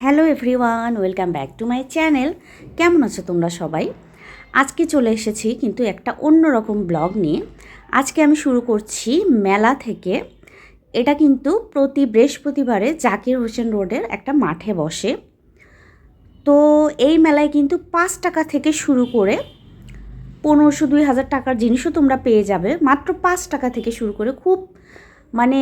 Hello everyone, welcome back to my channel. কেমন আছো তোমরা সবাই? আজকে চলে এসেছি কিন্তু একটা অন্যরকম ব্লগ নিয়ে। আজকে আমি শুরু করছি মেলা থেকে। এটা কিন্তু প্রতি বৃহস্পতিবারে জাকির হোসেন রোডের একটা মাঠে বসে। তো এই মেলায় কিন্তু পাঁচ টাকা থেকে শুরু করে পনেরোশো দুই হাজার টাকার জিনিসও তোমরা পেয়ে যাবে। মাত্র পাঁচ টাকা থেকে শুরু করে খুব মানে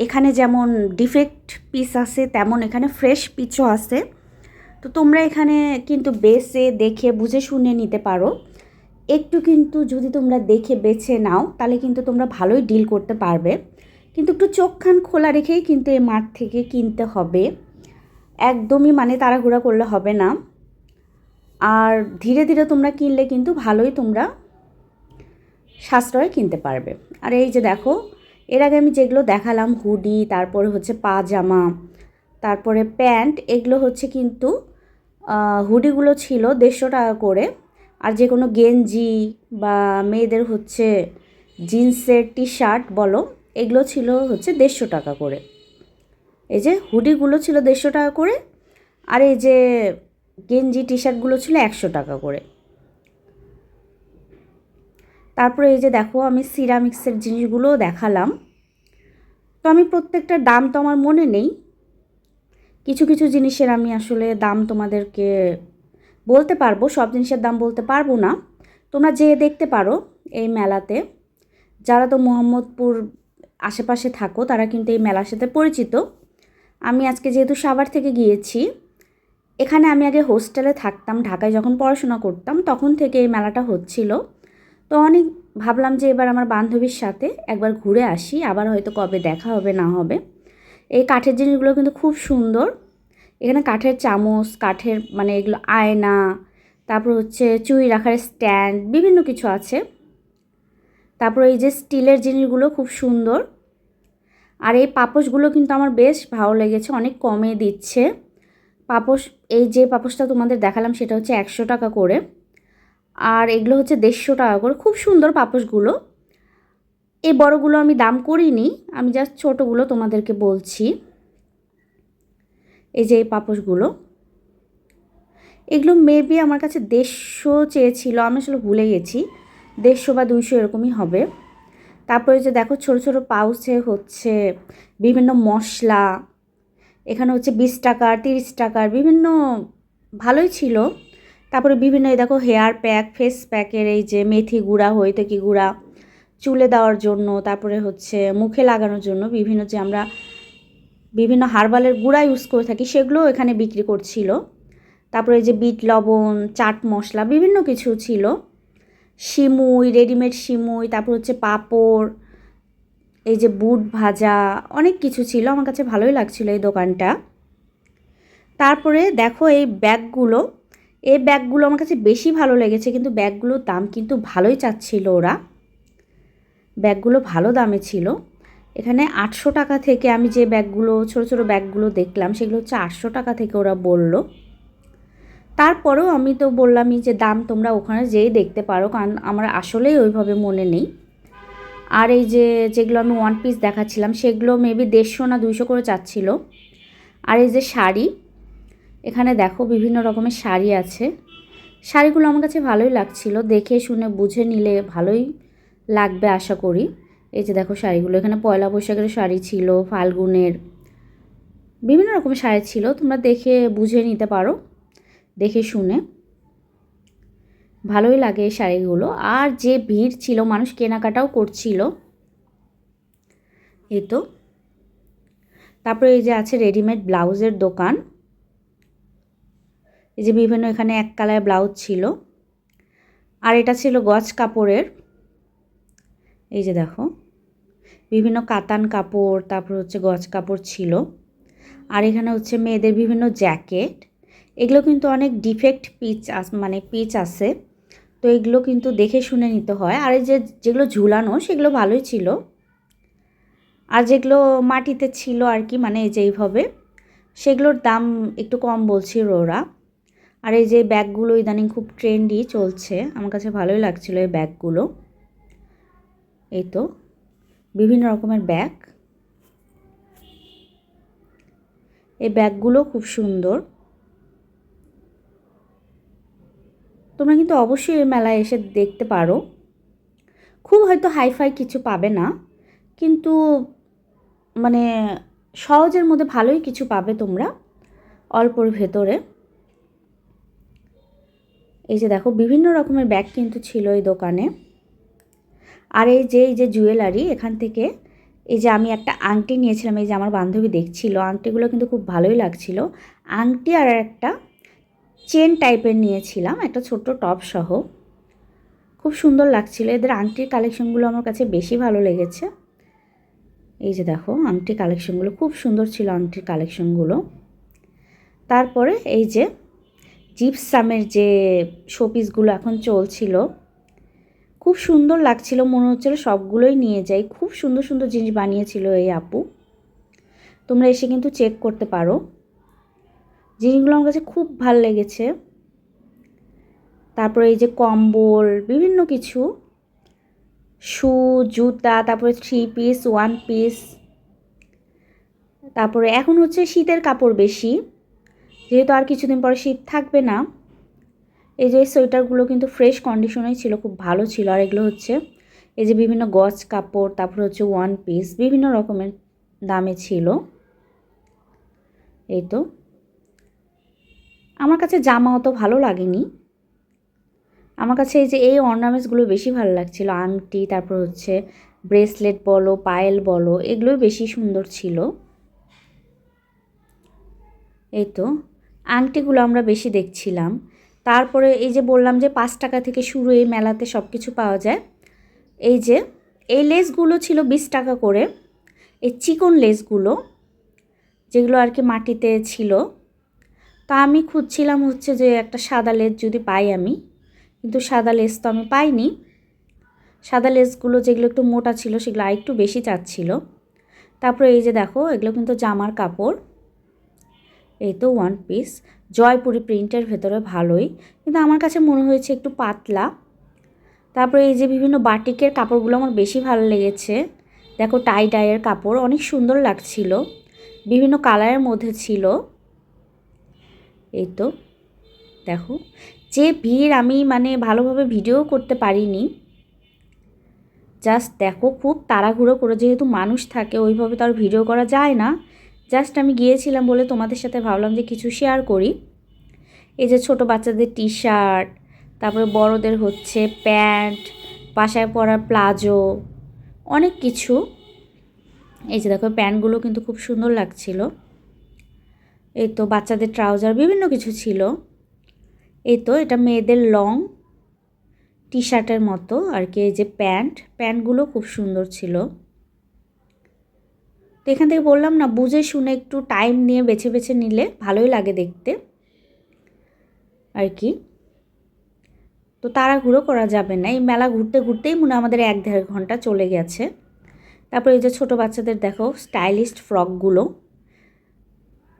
এখানে যেমন ডিফেক্ট পিস আছে, তেমন এখানে ফ্রেশ পিচও আছে। তো তোমরা এখানে কিন্তু বেছে, দেখে, বুঝে, শুনে নিতে পারো। একটু কিন্তু যদি তোমরা দেখে, বেছে নাও, তাহলে কিন্তু তোমরা ভালোই ডিল করতে পারবে। কিন্তু একটু চোখ খান খোলা রেখেই কিন্তু এই মাঠ থেকে কিনতে হবে। একদমই মানে তাড়াহুড়া করলে হবে না। আর ধীরে ধীরে তোমরা কিনলে কিন্তু ভালোই তোমরা সাশ্রয় কিনতে পারবে। আর এই যে দেখো এর আগে আমি যেগুলো দেখালাম হুডি, তারপরে হচ্ছে পাজামা, তারপরে প্যান্ট, এগুলো হচ্ছে কিন্তু হুডিগুলো ছিল দেড়শো টাকা করে। আর যে কোনো গেঞ্জি বা মেয়েদের হচ্ছে জিন্সের টি শার্ট বলো, এগুলো ছিল হচ্ছে দেড়শো টাকা করে। এই যে হুডিগুলো ছিল দেড়শো টাকা করে, আর এই যে গেঞ্জি টি শার্টগুলো ছিল একশো টাকা করে। তারপরে এই যে দেখো, আমি সিরামিক্সের জিনিসগুলোও দেখালাম। তো আমি প্রত্যেকটার দাম তো আমার মনে নেই। কিছু কিছু জিনিসের আমি আসলে দাম তোমাদেরকে বলতে পারব, সব জিনিসের দাম বলতে পারব না। তোমরা যেয়ে দেখতে পারো এই মেলাতে। যারা তো মোহাম্মদপুর আশেপাশে থাকো, তারা কিন্তু এই মেলার সাথে পরিচিত। আমি আজকে যেহেতু সাভার থেকে গিয়েছি, এখানে আমি আগে হোস্টেলে থাকতাম, ঢাকায় যখন পড়াশোনা করতাম, তখন থেকে এই মেলাটা হচ্ছিল। তো অনেক ভাবলাম যে এবার আমার বান্ধবীর সাথে একবার ঘুরে আসি, আবার হয়তো কবে দেখা হবে, না হবে। এই কাঠের জিনিসগুলো কিন্তু খুব সুন্দর। এখানে কাঠের চামচ, কাঠের মানে এগুলো আয়না, তারপর হচ্ছে চুই রাখার স্ট্যান্ড, বিভিন্ন কিছু আছে। তারপর এই যে স্টিলের জিনিসগুলো খুব সুন্দর। আর এই পাপোশগুলো কিন্তু আমার বেশ ভালো লেগেছে, অনেক কমে দিচ্ছে। পাপোশ, এই যে পাপোশটা তোমাদের দেখালাম সেটা হচ্ছে একশো টাকা করে। আর এগুলো হচ্ছে দেড়শো টাকা করে। খুব সুন্দর পাপোশগুলো এই বড়গুলো আমি দাম করিনি, আমি জাস্ট ছোটোগুলো তোমাদেরকে বলছি। এই যে এই পাপোশগুলো এগুলো মেবি আমার কাছে দেড়শো চেয়েছিল, আমি আসলে ভুলে গেছি। দেড়শো বা দুইশো এরকমই হবে। তারপরে যে দেখো ছোটো ছোটো পাউচে হচ্ছে বিভিন্ন মশলা, এখানে হচ্ছে বিশ টাকার, তিরিশ টাকার বিভিন্ন ভালোই ছিল। তারপরে বিভিন্ন এই দেখো হেয়ার প্যাক ফেস প্যাকের এই যে মেথি গুঁড়া হইতেকি গুঁড়া, চুলে দেওয়ার জন্য, তারপরে হচ্ছে মুখে লাগানোর জন্য বিভিন্ন যে আমরা বিভিন্ন হার্বালের গুঁড়া ইউজ করে থাকি সেগুলো এখানে বিক্রি করছিল। তারপরে যে বিট লবণ, চাট মশলা, বিভিন্ন কিছু ছিল। শিমুই রেডিমেড শিমুই তারপর হচ্ছে পাঁপড়, এই যে বুট ভাজা, অনেক কিছু ছিল। আমার কাছে ভালোই লাগছিল এই দোকানটা। তারপরে দেখো এই ব্যাগগুলো এই ব্যাগগুলো আমার কাছে বেশি ভালো লেগেছে, কিন্তু ব্যাগগুলোর দাম কিন্তু ভালোই চাচ্ছিল ওরা। ব্যাগগুলো ভালো দামে ছিল। এখানে আটশো টাকা থেকে আমি যে ব্যাগগুলো, ছোট ছোট ব্যাগগুলো দেখলাম, সেগুলো হচ্ছে আটশো টাকা থেকে ওরা বলল। তারপরেও আমি তো বললামই যে দাম তোমরা ওখানে যেই দেখতে পারো, কারণ আমার আসলেই ওইভাবে মনে নেই। আর এই যে, যেগুলো আমি ওয়ান পিস দেখাচ্ছিলাম, সেগুলো মেবি দেড়শো না দুইশো করে চাচ্ছিল। আর এই যে শাড়ি এখানে দেখো বিভিন্ন রকমের শাড়ি আছে। শাড়িগুলো আমার কাছে ভালোই লাগছিল। দেখে, শুনে, বুঝে নিলে ভালোই লাগবে আশা করি। এই যে দেখো শাড়িগুলো, এখানে পয়লা বৈশাখের শাড়ি ছিল, ফাল্গুনের বিভিন্ন রকমের শাড়ি ছিল। তোমরা দেখে, বুঝে নিতে পারো, দেখে, শুনে। ভালোই লাগে এই শাড়িগুলো। আর যে ভিড় ছিল, মানুষ কেনাকাটাও করছিল এই তো তারপরে এই যে আছে রেডিমেড ব্লাউজের দোকান। এই যে বিভিন্ন এখানে এক কালার ব্লাউজ ছিল। আর এটা ছিল গজ কাপড়ের। এই যে দেখো, বিভিন্ন কাতান কাপড়, তারপর হচ্ছে গজ কাপড় ছিল। আর এখানে হচ্ছে মেয়েদের বিভিন্ন জ্যাকেট। এগুলো কিন্তু অনেক ডিফেক্ট পিচ মানে পিচ আছে। তো এগুলো কিন্তু দেখে শুনে নিতে হয়। আর এই যে যেগুলো ঝুলানো, সেগুলো ভালোই ছিল। আর যেগুলো মাটিতে ছিল আর কি মানে এই যে এইভাবে, সেগুলোর দাম একটু কম বলছিল ওরা। আর এই যে ব্যাগগুলো ইদানিং খুব ট্রেন্ডি চলছে, আমার কাছে ভালোই লাগছিল এই ব্যাগগুলো। এই তো, বিভিন্ন রকমের ব্যাগ। এই ব্যাগগুলো খুব সুন্দর। তোমরা কিন্তু অবশ্যই এই মেলায় এসে দেখতে পারো। খুব হয়তো হাইফাই কিছু পাবে না, কিন্তু মানে সহজের মধ্যে ভালোই কিছু পাবে তোমরা, অল্পর ভেতরে। এই যে দেখো, বিভিন্ন রকমের ব্যাগ কিন্তু ছিল এই দোকানে। আর এই যে এই যে জুয়েলারি এখান থেকে এই যে আমি একটা আংটি নিয়েছিলাম, এই যে আমার বান্ধবী দেখছিল, আংটিগুলো কিন্তু খুব ভালোই লাগছিল। আংটি আর একটা চেন টাইপের নিয়েছিলাম, একটা ছোট্ট টপ সহ। খুব সুন্দর লাগছিল, এদের আংটির কালেকশনগুলো আমার কাছে বেশি ভালো লেগেছে। এই যে দেখো, আংটির কালেকশনগুলো খুব সুন্দর ছিল আংটির কালেকশনগুলো তারপরে এই যে জিপসামের যে শোপিসগুলো এখন চলছিল, খুব সুন্দর লাগছিল, মনে হচ্ছিল সবগুলোই নিয়ে যাই। খুব সুন্দর সুন্দর জিনিস বানিয়েছিল এই আপু। তোমরা এসে কিন্তু চেক করতে পারো। জিনিসগুলো আমার কাছে খুব ভালো লেগেছে। তারপরে এই যে কম্বল, বিভিন্ন কিছু। শু, জুতা, তারপরে থ্রি পিস ওয়ান পিস তারপরে এখন হচ্ছে শীতের কাপড় বেশি। যেহেতু আর কিছুদিন পরে শীত থাকবে না, এই যে সোয়েটারগুলো কিন্তু ফ্রেশ কন্ডিশনেই ছিল, খুব ভালো ছিল। আর এগুলো হচ্ছে এই যে বিভিন্ন গজ কাপড়, তারপর হচ্ছে ওয়ান পিস বিভিন্ন রকমের দামে ছিল। এই তো। আমার কাছে জামা অত ভালো লাগেনি। আমার কাছে এই যে এই অর্নামেন্টসগুলো বেশি ভালো লাগছিল। আংটি, তারপর হচ্ছে ব্রেসলেট বলো পায়েল বলো, এগুলোই বেশি সুন্দর ছিল। এই তো। আংটিগুলো আমরা বেশি দেখছিলাম। তারপরে এই যে বললাম যে পাঁচ টাকা থেকে শুরু এই মেলাতে সব কিছু পাওয়া যায়। এই যে, এই লেসগুলো ছিল বিশ টাকা করে। এই চিকন লেসগুলো, যেগুলো আর কি মাটিতে ছিল। তা আমি খুঁজছিলাম হচ্ছে যে একটা সাদা লেস যদি পাই আমি। কিন্তু সাদা লেস তো আমি পাইনি। সাদা লেসগুলো যেগুলো একটু মোটা ছিল সেগুলো আরেকটু বেশি চাচ্ছিল। তারপরে এই যে দেখো, এগুলো কিন্তু জামার কাপড়। এই তো ওয়ান পিস জয়পুরি প্রিন্টের ভেতরে ভালোই। কিন্তু আমার কাছে মনে হয়েছে একটু পাতলা। তারপরে এই যে বিভিন্ন বাটিকের কাপড়গুলো আমার বেশি ভালো লেগেছে। দেখো টাই ডাইয়ের কাপড়, অনেক সুন্দর লাগছিল। বিভিন্ন কালারের মধ্যে ছিল। এই তো, দেখো। যে ভিড় আমি মানে ভালোভাবে ভিডিও করতে পারিনি। জাস্ট দেখো, খুব তাড়াহুড়ো করে যেহেতু মানুষ থাকে, ওইভাবে তো আর ভিডিও করা যায় না। জাস্ট আমি গিয়েছিলাম বলে তোমাদের সাথে ভাবলাম যে কিছু শেয়ার করি। এই যে ছোট বাচ্চাদের টি শার্ট তারপরে বড়দের হচ্ছে প্যান্ট, বাসায় পরার প্লাজো, অনেক কিছু। এই যে দেখো, প্যান্টগুলো কিন্তু খুব সুন্দর লাগছিল। এই তো বাচ্চাদের ট্রাউজার বিভিন্ন কিছু ছিল। এই তো এটা মেয়েদের লং টি শার্টের মতো আর কি, এই যে প্যান্ট। প্যান্টগুলো খুব সুন্দর ছিল। তো এখান থেকে বললাম না, বুঝে শুনে একটু টাইম নিয়ে বেছে বেছে নিলে ভালোই লাগে দেখতে। আর কি? তো তাড়াহুড়ো করা যাবে না। এই মেলা ঘুরতে ঘুরতেই মনে আমাদের এক দেড় ঘণ্টা চলে গেছে। তারপর এই যে ছোটো বাচ্চাদের দেখো স্টাইলিস্ট ফ্রকগুলো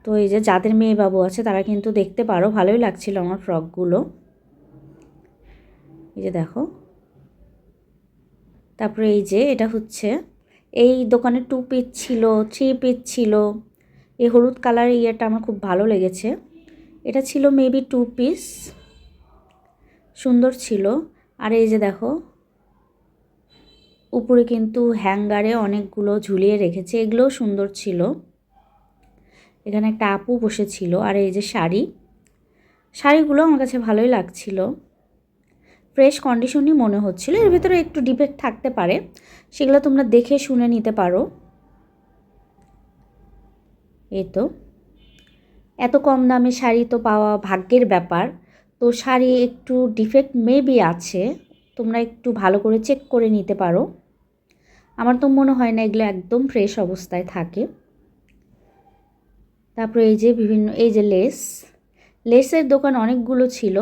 তো এই যে যাদের মেয়ে বাবু আছে, তারা কিন্তু দেখতে পারো, ভালোই লাগছিল আমার ফ্রকগুলো এই যে দেখো। তারপরে এই যে এটা হচ্ছে এই দোকানে টু পিস ছিল থ্রি পিস ছিল। এই হলুদ কালারের ইয়েটা আমার খুব ভালো লেগেছে। এটা ছিল মেবি টু পিস সুন্দর ছিল। আর এই যে দেখো, উপরে কিন্তু হ্যাঙ্গারে অনেকগুলো ঝুলিয়ে রেখেছে। এগুলোও সুন্দর ছিল। এখানে একটা আপু বসেছিল। আর এই যে শাড়ি, শাড়িগুলো আমার কাছে ভালোই লাগছিল। ফ্রেশ কন্ডিশনই মনে হচ্ছিল। এর ভিতরে একটু ডিফেক্ট থাকতে পারে। সেগুলো তোমরা দেখে শুনে নিতে পারো। এই তো। এত কম দামে শাড়ি তো পাওয়া ভাগ্যের ব্যাপার। তো শাড়ি একটু ডিফেক্ট মেবি আছে। তোমরা একটু ভালো করে চেক করে নিতে পারো। আমার তো মনে হয় না এগুলো একদম ফ্রেশ অবস্থায় থাকে। তারপরে এই যে বিভিন্ন, এই যে লেস লেসের দোকান অনেকগুলো ছিল।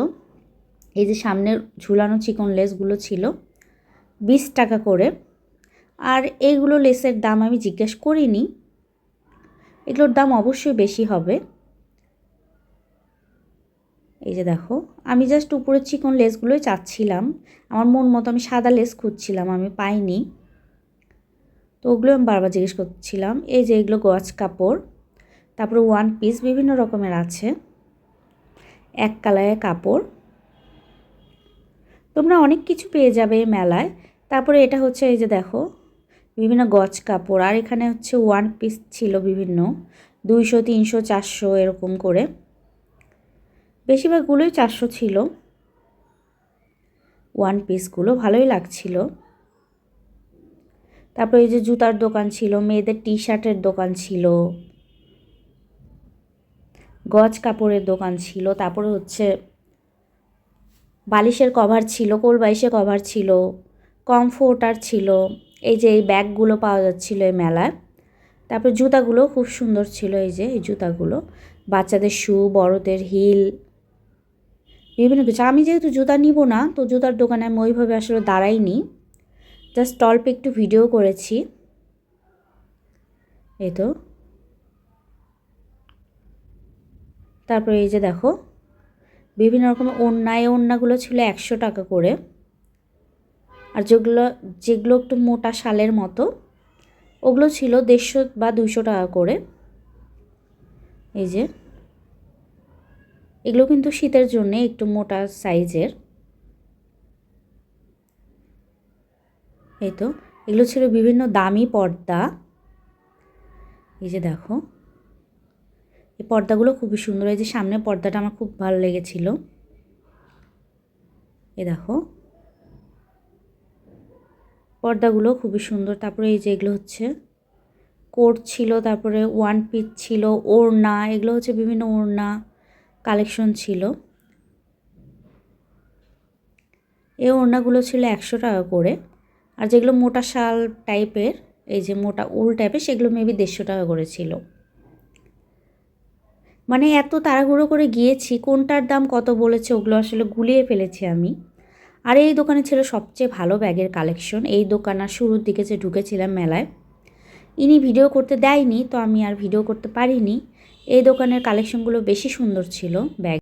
এই যে সামনের ঝুলানো চিকন লেসগুলো ছিল, বিশ টাকা করে। আর এইগুলো লেসের দাম আমি জিজ্ঞেস করিনি। এগুলোর দাম অবশ্যই বেশি হবে। এই যে দেখো, আমি জাস্ট উপরের চিকন লেসগুলোই চাচ্ছিলাম। আমার মন মতো আমি সাদা লেস খুঁজছিলাম, আমি পাইনি। তো ওগুলো আমি বারবার জিজ্ঞেস করছিলাম, এই যে এগুলো গজ কাপড়, তারপরে ওয়ান পিস বিভিন্ন রকমের আছে। এক কালারের কাপড়। তোমরা অনেক কিছু পেয়ে যাবে মেলায়। তারপরে এটা হচ্ছে এই যে দেখো, বিভিন্ন গজ কাপড়, আর এখানে হচ্ছে ওয়ান পিস ছিল বিভিন্ন, দুইশো, তিনশো, চারশো এরকম করে। বেশিরভাগগুলোই চারশো ছিল। ওয়ান পিসগুলো ভালোই লাগছিল। তারপরে এই যে জুতার দোকান ছিল, মেয়েদের টি শার্টের দোকান ছিল। গজ কাপড়ের দোকান ছিল। তারপরে হচ্ছে বালিশের কভার ছিল কোল বালিশের কভার ছিল কমফোর্টার ছিল। এই যে এই ব্যাগগুলো পাওয়া যাচ্ছিল এই মেলায়। তারপর জুতাগুলো খুব সুন্দর ছিল এই যে, এই জুতাগুলো। বাচ্চাদের শু বড়দের হিল বিভিন্ন কিছু। আমি যেহেতু জুতা নিব না, তো জুতার দোকানে আমি ওইভাবে আসলে দাঁড়াইনি। জাস্ট অল্প একটু ভিডিও করেছি। এই তো। তারপরে এই যে দেখো বিভিন্ন রকমের ওড়না, এই ওড়নাগুলো ছিল একশো টাকা করে। আর যেগুলো যেগুলো একটু মোটা শালের মতো, ওগুলো ছিল দেড়শো বা দুশো টাকা করে। এই যে, এগুলো কিন্তু শীতের জন্য একটু মোটা সাইজের। এই তো, এগুলো ছিল বিভিন্ন দামি পর্দা। এই যে দেখো। এই পর্দাগুলো খুবই সুন্দর। এই যে সামনে পর্দাটা আমার খুব ভালো লেগেছিল। এ দেখো। পর্দাগুলো খুবই সুন্দর। তারপরে এই যে এগুলো হচ্ছে কোট ছিল, তারপরে ওয়ান পিস ছিল, ওড়না, এগুলো হচ্ছে বিভিন্ন ওড়না কালেকশন ছিল। এই ওড়নাগুলো ছিল একশো টাকা করে। আর যেগুলো মোটা শাল টাইপের এই যে মোটা উল টাইপের সেগুলো মেবি দেড়শো টাকা করে ছিল। মানে এত তাড়াহুড়ো করে গিয়েছি, কোনটার দাম কত বলেছে ওগুলো আসলে গুলিয়ে ফেলেছি আমি। আর এই দোকানে ছিল সবচেয়ে ভালো ব্যাগের কালেকশন। এই দোকান আর শুরুর দিকে যে ঢুকেছিলাম মেলায়, ইনি ভিডিও করতে দেয়নি, তো আমি আর ভিডিও করতে পারিনি। এই দোকানের কালেকশনগুলো বেশি সুন্দর ছিল ব্যাগ